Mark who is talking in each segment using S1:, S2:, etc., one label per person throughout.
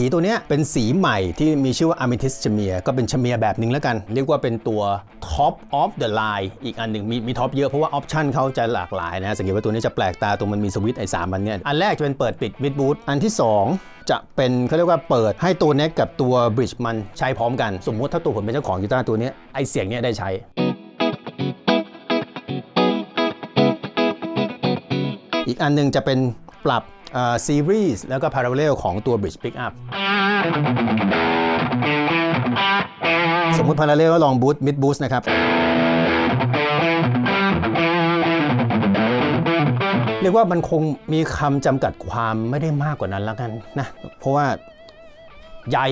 S1: สีตัวเนี้ยเป็นสีใหม่ที่มีชื่อว่า Amethyst c h a m e r ก็เป็นชเมียแบบหนึ่งแล้วกัน เรียกว่าเป็นตัว Top of the Line อีกอันหนึ่งมีมีท็อปเยอะเพราะว่าออปชันเขาจะหลากหลายนะ สังเกตว่าตัวนี้จะแปลกตาตรงมันมีสวิตช์ไอ้สามอันเนี้ยอันแรกจะเป็นเปิดปิดมิดบูทอันที่ 2จะเป็นเขาเรียกว่าเปิดให้ตัวเน็กกับตัวบริดจ์มันใช้พร้อมกัน สมมุติถ้าตัวผมเป็นเจ้าของกีตาร์ตัวนี้ไอเสียงเนี้ยได้ใช้อีกอันหนึงจะเป็นปรับ ซีรีส์แล้วก็พาราเ l ลของตัว Bridge Pickup สมมุติพาราเ l ลก็ลองบูทมิดบูสนะครับ เรียกว่ามันคงมีคำจำกัดความไม่ได้มากกว่านั้นแล้วกันนะ เพราะว่าใหญ่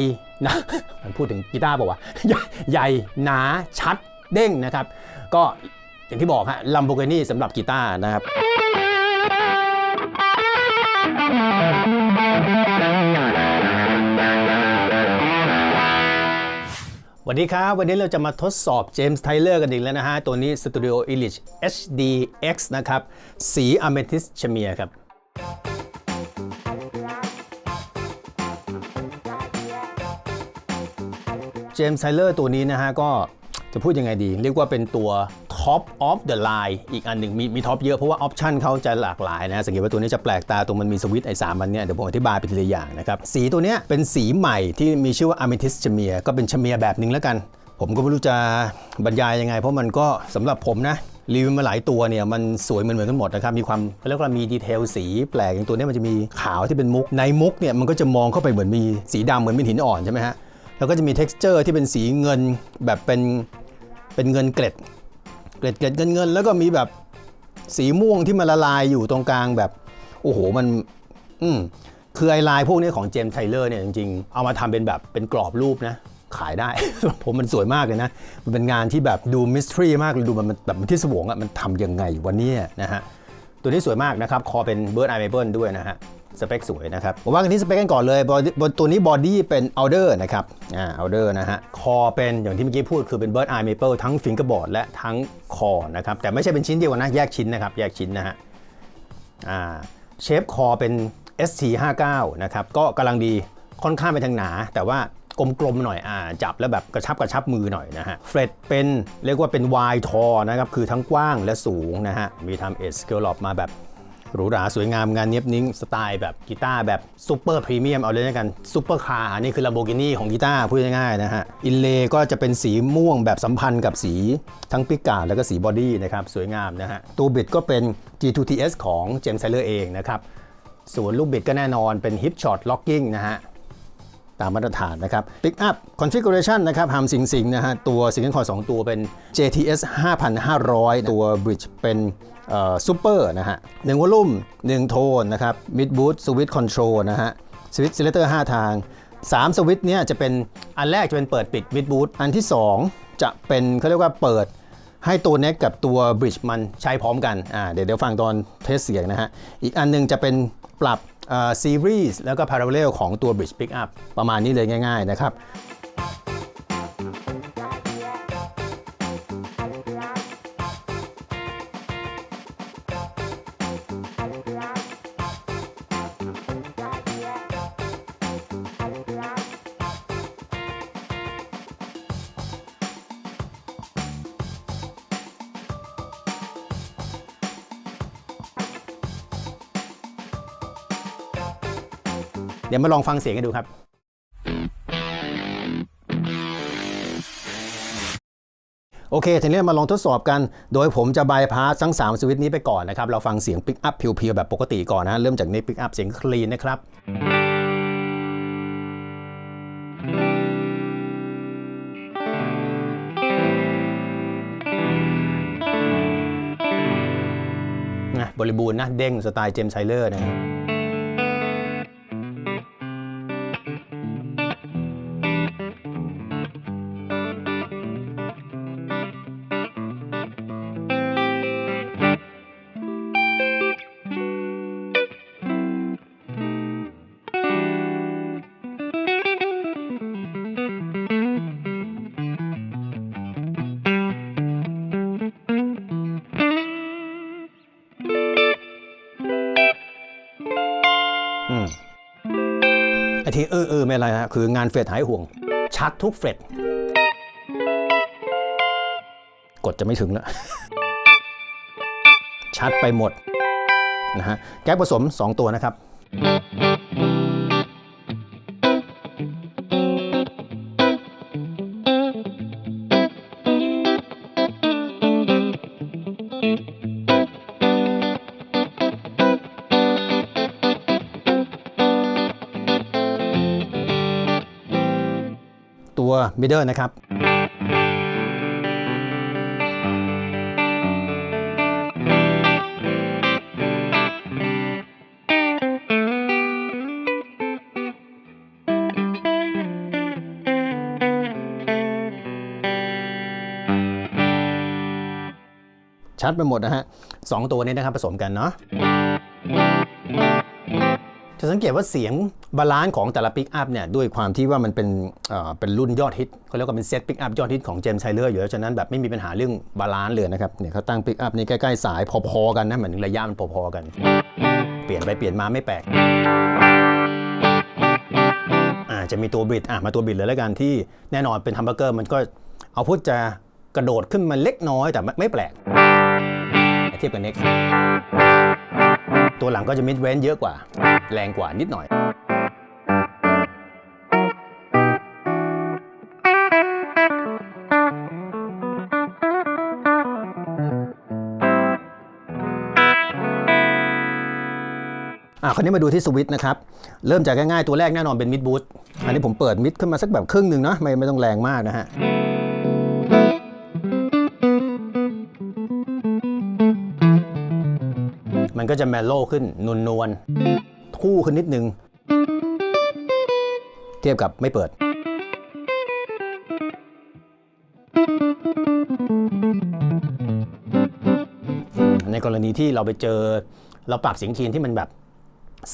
S1: นะมันพูดถึงกีตาร์บอกว่าใหญ่หนาชัดเด้งนะครับ ก็อย่างที่บอกฮะลัมโบกินี่สำหรับกีตาร์นะครับ วัสดีครับ วันนี้เราจะมาทดสอบเจมส์ไทเลอร์กันอีกแล้วนะฮะ ตัวนี้ Studio Elite HDX นะครับ สี Amethyst c h a m e r ครับ เจมส์ไทเลอร์ตัวนี้นะฮะ ก็จะพูดยังไงดี เรียกว่าเป็นตัว Top of the Line อีกอันหนึ่งมีมีท็อปเยอะเพราะว่าออปชันเขาจะหลากหลายนะสังเกตว่าตัวนี้จะแปลกตาตรงมันมีสวิตช์ไอ้สามอันเนี้ยเดี๋ยวผมอธิบายไปทีละอย่างนะครับสีตัวเนี้ยเป็นสีใหม่ที่มีชื่อว่า Amethyst c h a m e r ก็เป็นชเมียแบบหนึ่งแล้วกัน ผมก็ไม่รู้จะบรรยายยังไง เพราะมันก็สำหรับผมนะรีวิวมาหลายตัวเนี่ยมันสวยเหมือนเหมือนกันหมดนะครับมีความเขาเรียกว่ามีดีเทลสีแปลกอย่างตัวนี้มันจะมีขาวที่เป็นมุกในมุกเนี่ยมันก็จะมองเข้าไปเหมือนมีสีดำเหมือนเป็นหินอ่อนใช่ไหมฮะแล้วก็จะมี t e x t อร์ที่เป็นสีเงินแบบเป็นเป็นเงินเกล็ด เกล็ดเกล็ดเงินเงินแล้วก็มีแบบสีม่วงที่มันละลายอยู่ตรงกลางแบบ โอ้โหมัน อืมคือไอลายพวกนี้ของเจมส์ไทเลอร์เนี่ยจริงๆ เอามาทำเป็นแบบเป็นกรอบรูปนะ ขายได้ ผมมันสวยมากเลยนะ มันเป็นงานที่แบบดูมิสทรีมากเลยดูมันแบบมันที่สวงอะ่ะมันทำยังไงวันนี้นะฮะ ตัวนี้สวยมากนะครับ คอเป็นเบิร์ดไอเมเปิลด้วยนะฮะ สเปคสวยนะครับผมว่ากันที่สเปคกันก่อนเลยบนตัวนี้บอดี้เป็นเอัลเดอร์นะครับอ่าอัลเดอร์นะฮะคอเป็นอย่างที่เมื่อกี้พูดคือเป็นเบิร์ดไอเมเปิลทั้งฟิงเกอร์บอร์ดและทั้งคอนะครับแต่ไม่ใช่เป็นชิ้นเดียวนะแยกชิ้นนะครับแยกชิ้นนะฮะอ่าเชฟคอเป็น ST59 นะครับก็กำลังดีค่อนข้างไปทางหนา แต่ว่ากลมๆหน่อยอ่าจับแล้วแบบกระชับกระชับมือหน่อยนะฮะเฟรดเป็นเรียกว่าเป็น Y ทอนะครับคือทั้งกว้างและสูงนะฮะมีทำเอสเกลลอปมาแบบ หรูหราสวยงามงานเนี้ยบนิ้งสไตล์แบบกีตาร์แบบซูเปอร์พรีเมียมเอาเลยแล้วกันซูเปอร์คาร์นี่คือ Lamborghini ของกีตาร์พูดง่ายๆนะฮะ อินเลก็จะเป็นสีม่วงแบบสัมพันธ์กับสีทั้งปิกาแล้วก็สีบอดี้นะครับ สวยงามนะฮะ ตัวบิดก็เป็น G2TS ของ James Taylor เองนะครับ ส่วนลูกบิดก็แน่นอนเป็น Hip Shot Locking นะฮะตามมาตรฐานนะครับ Pick up configuration นะครับฮัมสิงสิงนะฮะ ตัวสิงค์คอร์2ตัวเป็น JTS 5,500 ตัว Bridge เป็น ซูเปอร์นะฮะหนึ่งวอลลุ่ม1โทนนะครับ Mid Boot Switch Control นะฮะ Switch Selector 5ทาง 3 สวิตช์เนี่ยจะเป็นอันแรกจะเป็นเปิดปิด Mid Boot อันที่ 2 จะเป็นเขาเรียกว่าเปิดให้ตัวเน็กกับตัว Bridge มันใช้พร้อมกันอ่าเดี๋ยวเดี๋ยวฟังตอนเทสเสียงนะฮะ อีกอันหนึงจะเป็นปรับซีรีส์แล้วก็พาราเ l ลของตัว Bridge Pickup ประมาณนี้เลยง่าย ๆ นะครับ เดี๋ยวมาลองฟังเสียงกันดูครับโอเค ทีนี้มาลองทดสอบกัน โดยผมจะบายพาสทั้ง 3 สวิตช์นี้ไปก่อนนะครับ เราฟังเสียงปิกอัพเพียวๆแบบปกติก่อนนะ เริ่มจากในปิกอัพเสียงคลีนนะครับ นะบริบูรณ์นะ เด้งสไตล์เจมส์ไซเลอร์นะครับ ไอทีเออเออไม่อะไรฮะคืองานเฟดหายห่วง ชัดทุกเฟดกดจะไม่ถึงแล้ว ชัดไปหมดนะฮะแก๊สผสม 2 ตัวนะครับ มิเดิลนะครับชัดไปหมดนะฮะสองตัวนี้นะครับผสมกันเนาะ สังเกตว่าเสียงบาลานซ์ของแต่ละปิกอัพเนี่ยด้วยความที่ว่ามันเป็นเป็นรุ่นยอดฮิตเขาเรียกว่าเป็นเซตปิกอัพยอดฮิตของเจมส์ไซเลอร์อยู่แล้วฉะนั้นแบบไม่มีปัญหาเรื่องบาลานซ์เลยนะครับเนี่ยเขาตั้งปิกอัพนี่ใกล้ๆสายพอๆกันนะเหมือนระยะมันพอๆกัน เปลี่ยนไปเปลี่ยนมาไม่แปลกอาจจะมีตัวบิดอะมาตัวบิดเลยแล้วกันที่แน่นอนเป็นฮัมเบอร์เกอร์มันก็เอาพุทจะกระโดดขึ้นมาเล็กน้อยแต่ไม่ไม่แปลกเทียบกับ next ตัวหลังก็จะมิดเรนเยอะกว่า แรงกว่านิดหน่อยอะคราวนี้มาดูที่สวิตช์นะครับ เริ่มจากง่ายๆ ตัวแรกแน่นอนเป็นมิดบูสต์อันนี้ผมเปิดมิดขึ้นมาสักแบบครึ่งหนึ่งเนาะไม่ไม่ต้องแรงมากนะฮะ มันก็จะแมลโล่ขึ้นนวลนวลๆทู่ขึ้นนิดนึง เทียบกับไม่เปิด ในกรณีที่เราไปเจอเราปรับเสียงคีนที่มันแบบ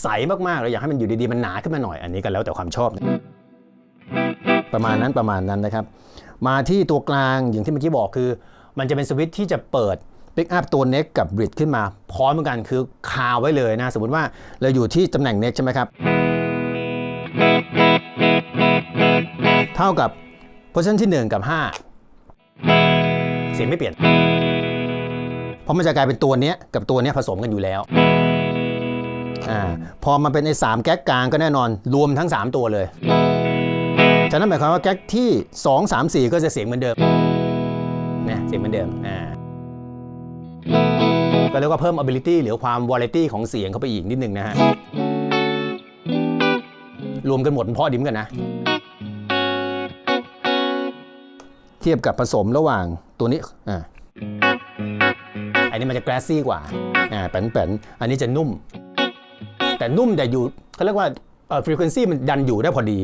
S1: ใสมากๆเราอยากให้มันอยู่ดีๆมันหนาขึ้นมาหน่อย อันนี้ก็แล้วแต่ความชอบ ประมาณนั้นประมาณนั้นนะครับ มาที่ตัวกลางอย่างที่เมื่อกี้บอกคือ มันจะเป็นสวิตช์ที่จะเปิด ปิกอัพตัวเน็กกับบริดขึ้นมา พร้อมกันคือคาไว้เลยนะ สมมติว่าเราอยู่ที่ตำแหน่งเน็กใช่ไหมครับ เท่ากับโพชั่นที่ 1 กับ 5 เสียงไม่เปลี่ยน เพราะมันจะกลายเป็นตัวเนี้ยกับตัวเนี้ยผสมกันอยู่แล้วอ่าพอมาเป็นไอ้สามแก๊กกลางก็แน่นอนรวมทั้ง 3 ตัวเลยฉะนั้นหมายความว่าแก๊กที่ 2 3 4 ก็จะเสียงเหมือนเดิมนะเสียงเหมือนเดิมอ่า ก็เรียกว่าเพิ่ม ability หรือความ variety ของเสียงเข้าไปอีกนิดนึงนะฮะ รวมกันหมดมันเพราะดิมกันนะ เทียบกับผสมระหว่างตัวนี้ อ่าอันนี้มันจะแกรซี่กว่า อ่าแป้นๆ อันนี้จะนุ่ม แต่นุ่มแต่อยู่เขาเรียกว่าเอ่อฟรีเควนซีมันดันอยู่ได้พอดี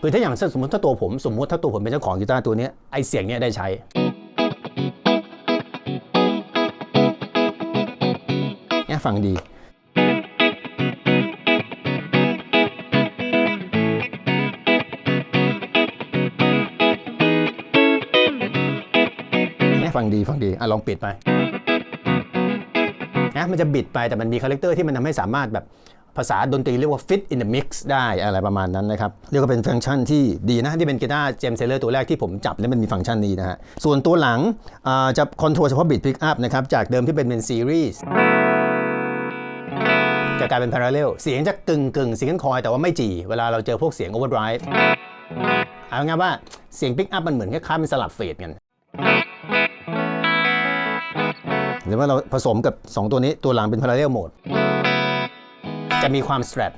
S1: คือถ้าอย่างเช่นสมมติถ้าตัวผม สมมติถ้าตัวผมเป็นเจ้าของกีตาร์ตัวนี้ไอเสียงเนี้ยได้ใช้ ฟังดีเนี่ยฟังดีฟังดี อะลองปิดไปนะมันจะบิดไปแต่มันมีคาแรคเตอร์ที่มันทำให้สามารถแบบภาษาดนตรีเรียกว่า fit in the mix ได้อะไรประมาณนั้นนะครับ เรียกว่าเป็นฟังก์ชันที่ดีนะ ที่เป็นกีตาร์เจมส์เซเลอร์ตัวแรกที่ผมจับแล้วมันมีฟังก์ชันนี้นะฮะ ส่วนตัวหลังอ่าจะคอนโทรลเฉพาะบิดพิกอัพนะครับ จากเดิมที่เป็นเป็นซีรีส์ จะกลายเป็น parallel เสียงจะกึ่งกึ่งสิงคอยแต่ว่าไม่จีเวลาเราเจอพวกเสียง overdrive เอาง่ายว่าเสียงพิกอัพมันเหมือนคล้ายๆมันสลับเฟสกันหรือว่าเราผสมกับ 2 ตัวนี้ตัวหลังเป็น parallel mode จะมีความ strat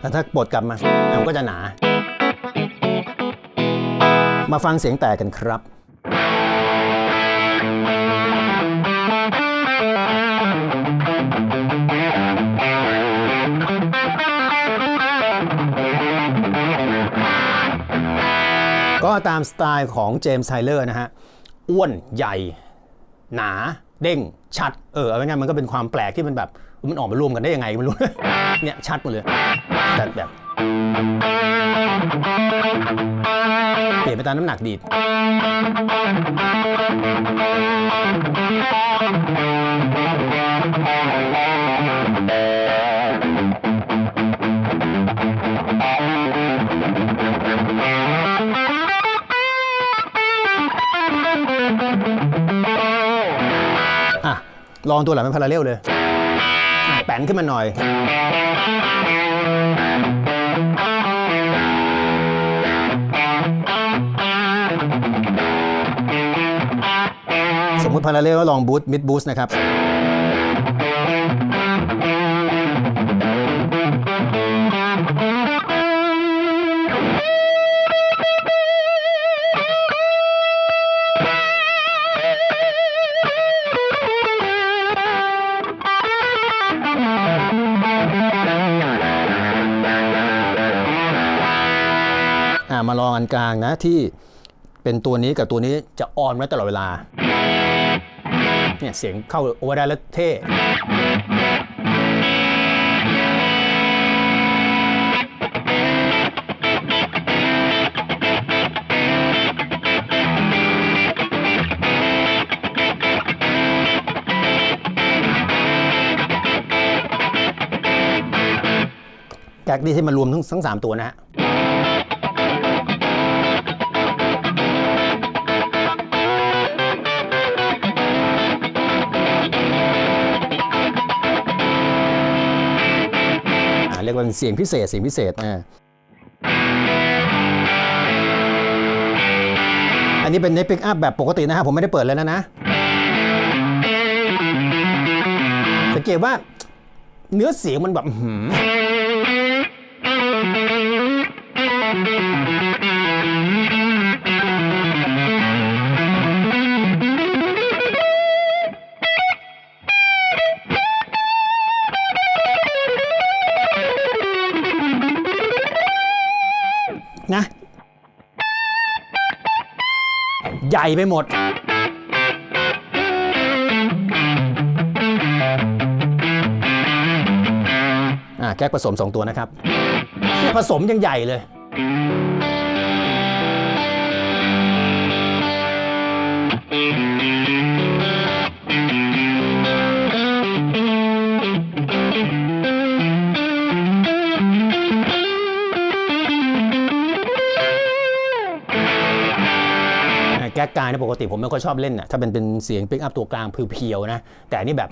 S1: แล้วถ้าบดกลับมามันก็จะหนา มาฟังเสียงแตกกันครับก็ตามสไตล์ของเจมส์ไทเลอร์นะฮะ อ้วนใหญ่ หนา เด้ง ชัด เออเอาง่ายมันก็เป็นความแปลกที่มันแบบ มันออกมารวมกันได้ยังไงไม่รู้ เนี่ย ชัดหมดเลย แต่แบบ เปลี่ยนไปตามน้ำหนักดีด อะ ลองตัวหลังเป็นพาราเรลเลยอะแปนขึ้นมาหน่อย มมุติพาราเรลก็ลองบูทมิดบูสนะครับมาลองอันกลางนะที่เป็นตัวนี้กับตัวนี้จะออนไว้ตลอดเวลา เนี่ยเสียงเข้าโอเวอร์ได้แล้วเท่แก๊กนี่ที่มารวมทั้งทั้งสามตัวนะฮะ ยกว่าเป็นเสียงพิเศษเสียงพิเศษอ่าอันนี้เป็นเนปิกอัพแบบปกตินะฮะผมไม่ได้เปิดเลยนะนะสังเกตว่าเนื้อเสียงมันแบบหืม นะ ใหญ่ไปหมด อ่าแก๊กผสม 2 ตัวนะครับ ผสมยังใหญ่เลย กางเนี่ยปกติผมไม่ค่อยชอบเล่นน่ะถ้าเป็นเป็นเสียงปิกอัพตัวกลางเพียวๆนะ แต่นี่แบบ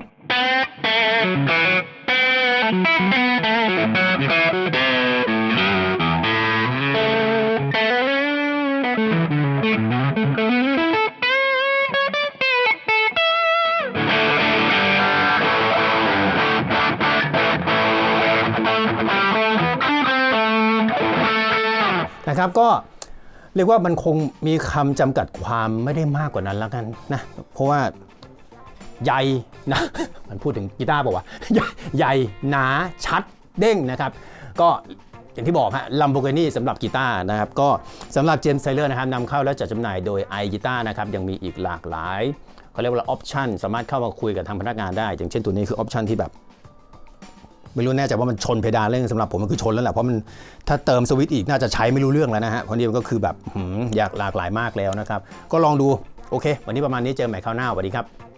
S1: นะครับก็ เรียกว่ามันคงมีคำจำกัดความไม่ได้มากกว่านั้นแล้วกันนะเพราะว่าใหญ่นะมันพูดถึงกีตาร์บอกว่าใหญ่ใหญ่หนาชัดเด้งนะครับ ก็อย่างที่บอกฮะลัมโบกินี่สำหรับกีตาร์นะครับ ก็สำหรับเจมส์ไซเลอร์นะครับนำเข้าและจัดจำหน่ายโดย i กีตาร์นะครับ ยังมีอีกหลากหลายเขาเรียกว่าออปชันสามารถเข้ามาคุยกับทางพนักงานได้ อย่างเช่นตัวนี้คือออปชันที่แบบ ไม่รู้แน่ใจว่ามันชนเพดานเรื่องสำหรับผมมันคือชนแล้วแหละเพราะมันถ้าเติมสวิตช์อีกน่าจะใช้ไม่รู้เรื่องแล้วนะฮะเพราะนี่มันก็คือแบบอยากหลากหลายมากแล้วนะครับ ก็ลองดูโอเค วันนี้ประมาณนี้เจอใหม่คราวหน้าสวัสดีครับ